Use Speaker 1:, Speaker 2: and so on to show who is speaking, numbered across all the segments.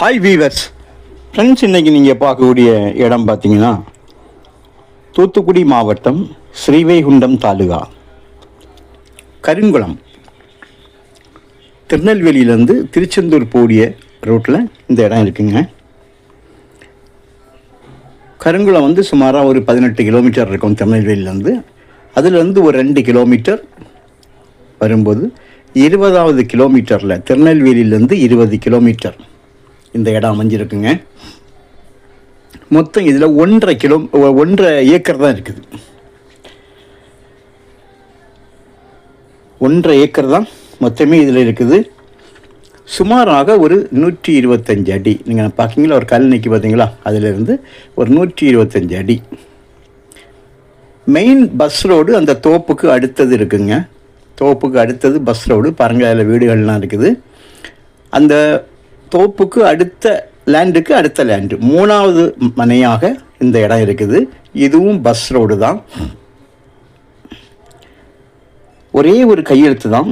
Speaker 1: Hi viewers friends இன்றைக்கி நீங்கள் பார்க்கக்கூடிய இடம் பார்த்தீங்கன்னா தூத்துக்குடி மாவட்டம் ஸ்ரீவைகுண்டம் தாலுகா கருங்குளம். திருநெல்வேலியிலேருந்து திருச்செந்தூர் போடிய ரோட்டில் இந்த இடம் இருக்குங்க. கருங்குளம் வந்து சுமாராக ஒரு பதினெட்டு கிலோமீட்டர் இருக்கும் திருநெல்வேலியிலேருந்து. அதுலேருந்து ஒரு ரெண்டு கிலோமீட்டர் வரும்போது இருபதாவது கிலோமீட்டரில் திருநெல்வேலியிலேருந்து இருபது கிலோமீட்டர் இந்த இடம் அமைஞ்சிருக்குங்க. மொத்தம் இதில் ஒன்றரை கிலோ ஒன்றரை ஏக்கர் தான் இருக்குது. ஒன்றரை ஏக்கர் தான் மொத்தமே இதில் இருக்குது. சுமாராக ஒரு நூற்றி இருபத்தஞ்சு அடி. நீங்கள் பார்க்கிங்களா ஒரு கல் நிற்கி பார்த்தீங்களா அதிலிருந்து ஒரு நூற்றி இருபத்தஞ்சு அடி. மெயின் பஸ் ரோடு அந்த தோப்புக்கு அடுத்தது இருக்குங்க. தோப்புக்கு அடுத்தது பஸ் ரோடு பாருங்க அதில் வீடுகள்லாம் இருக்குது. அந்த தோப்புக்கு அடுத்த லேண்டுக்கு அடுத்த லேண்டு மூணாவது மனையாக இந்த இடம் இருக்குது. இதுவும் பஸ் ரோடு தான். ஒரே ஒரு கையெழுத்து தான்.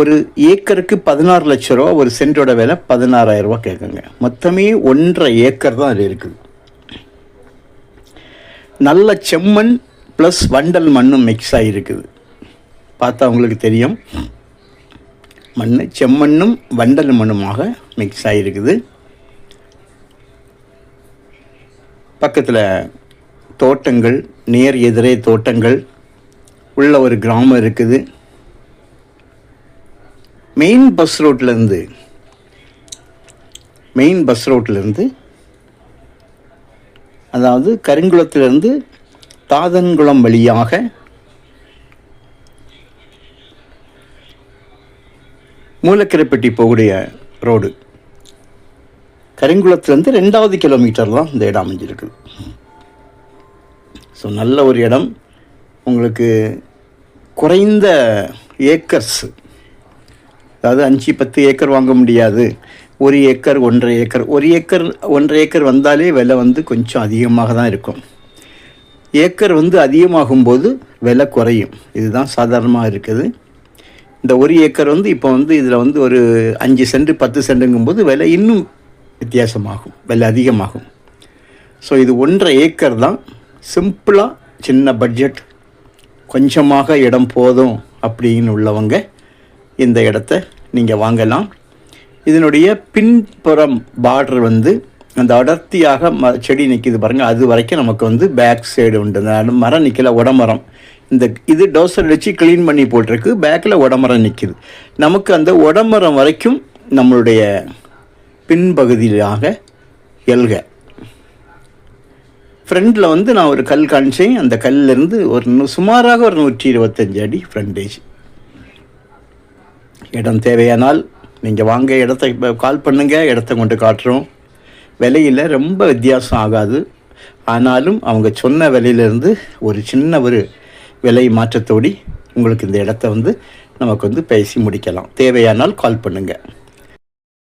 Speaker 1: ஒரு ஏக்கருக்கு பதினாறு லட்ச ரூபா ஒரு சென்டோட விலை பதினாறாயிரம் ரூபா கேட்குங்க. மொத்தமே ஒன்றரை ஏக்கர் தான் அது இருக்குது. நல்ல செம்மண் ப்ளஸ் வண்டல் மண்ணும் மிக்ஸ் ஆகிருக்குது பார்த்தா உங்களுக்கு தெரியும். மண் செம்மண்ணும் வண்டல் மண்ணுமாக மிக்ஸ் ஆகிருக்குது பக்கத்தில் தோட்டங்கள் நேர் எதிரே தோட்டங்கள் உள்ள ஒரு கிராமம் இருக்குது. மெயின் பஸ் ரோட்லேருந்து மெயின் பஸ் ரோட்லேருந்து அதாவது கருங்குளத்திலிருந்து தாதன்குளம் வழியாக மூலக்கரைப்பட்டி போகக்கூடிய ரோடு. கரிங்குளத்துலேருந்து ரெண்டாவது கிலோமீட்டர் தான் இந்த இடம் அமைஞ்சிருக்குது. ஸோ நல்ல ஒரு இடம். உங்களுக்கு குறைந்த ஏக்கர்ஸ் அதாவது அஞ்சு பத்து ஏக்கர் வாங்க முடியாது. ஒரு ஏக்கர் ஒன்றரை ஏக்கர். ஒரு ஏக்கர் ஒன்றரை ஏக்கர் வந்தாலே விலை வந்து கொஞ்சம் அதிகமாக தான் இருக்கும். ஏக்கர் வந்து அதிகமாகும்போது விலை குறையும். இதுதான் சாதாரணமாக இருக்குது. இந்த ஒரு ஏக்கர் வந்து இப்போ வந்து இதில் வந்து ஒரு அஞ்சு சென்ட் பத்து சென்ட்டுங்கும்போது விலை இன்னும் வித்தியாசமாகும் விலை அதிகமாகும். ஸோ இது ஒன்றரை ஏக்கர் தான். சிம்பிளாக சின்ன பட்ஜெட் கொஞ்சமாக இடம் போதும் அப்படின்னு உள்ளவங்க இந்த இடத்த நீங்கள் வாங்கலாம். இதனுடைய பின்புறம் பார்டர் வந்து அந்த அடர்த்தியாக ம செடி நிற்கிது பாருங்கள் அது வரைக்கும் நமக்கு வந்து பேக் சைடு உண்டு. அந்த மரம் நிற்கல உடமரம். இந்த இது டோசர் வச்சு க்ளீன் பண்ணி போட்டிருக்கு. பேக்கில் உடமரம் நிற்கிது நமக்கு அந்த உடமரம் வரைக்கும் நம்மளுடைய பின்பகுதியிலாக எல்க. ஃப்ரண்டில் வந்து நான் ஒரு கல் காமிச்சேன் அந்த கல்லிருந்து ஒரு சுமாராக ஒரு நூற்றி இருபத்தஞ்சு அடி ஃப்ரண்டேஜ் இடம் தேவையானால் நீங்கள் வாங்க இடத்த இப்போ கால் பண்ணுங்கள் இடத்த கொண்டு காட்டுறோம். விலையில் ரொம்ப வித்தியாசம் ஆகாது. ஆனாலும் அவங்க சொன்ன விலையிலேருந்து ஒரு சின்ன ஒரு விலை மாற்றத்தோடி உங்களுக்கு இந்த இடத்த வந்து நமக்கு வந்து பேசி முடிக்கலாம். தேவையானால் கால் பண்ணுங்கள்